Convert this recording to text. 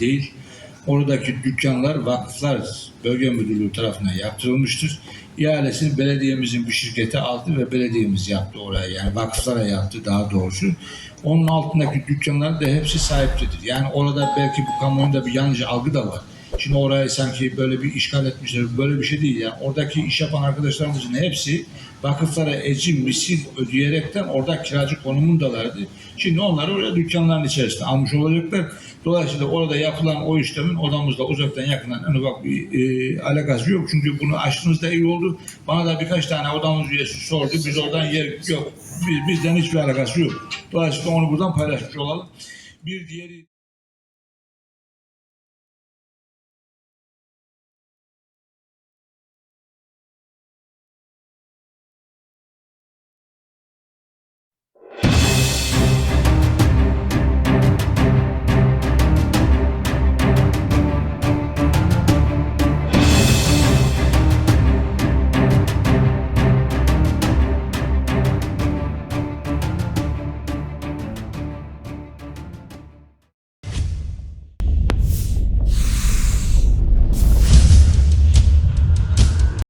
değil. Oradaki dükkanlar vakıflar bölge müdürlüğü tarafından yaptırılmıştır. İhalesini belediyemizin bir şirkete aldı ve belediyemiz yaptı oraya yani vakıflara yaptı daha doğrusu. Onun altındaki dükkanlar da hepsi sahiptedir. Yani orada belki bu kamuoyunda bir yanlış algı da var. Şimdi orayı sanki böyle bir işgal etmişler. Böyle bir şey değil. Yani oradaki iş yapan arkadaşlarımızın hepsi vakıflara ecim, misil ödeyerekten orada kiracı konumundalardı. Şimdi onlar oraya dükkanların içerisinde almış olacaklar. Dolayısıyla orada yapılan o işlemin odamızda uzaktan yakından en ufak bir e, alakası yok. Çünkü bunu açtığınızda iyi oldu. Bana da birkaç tane odamız üyesi sordu. Biz oradan yer yok. Biz, bizden hiçbir alakası yok. Dolayısıyla onu buradan paylaşmış olalım. Bir diğeri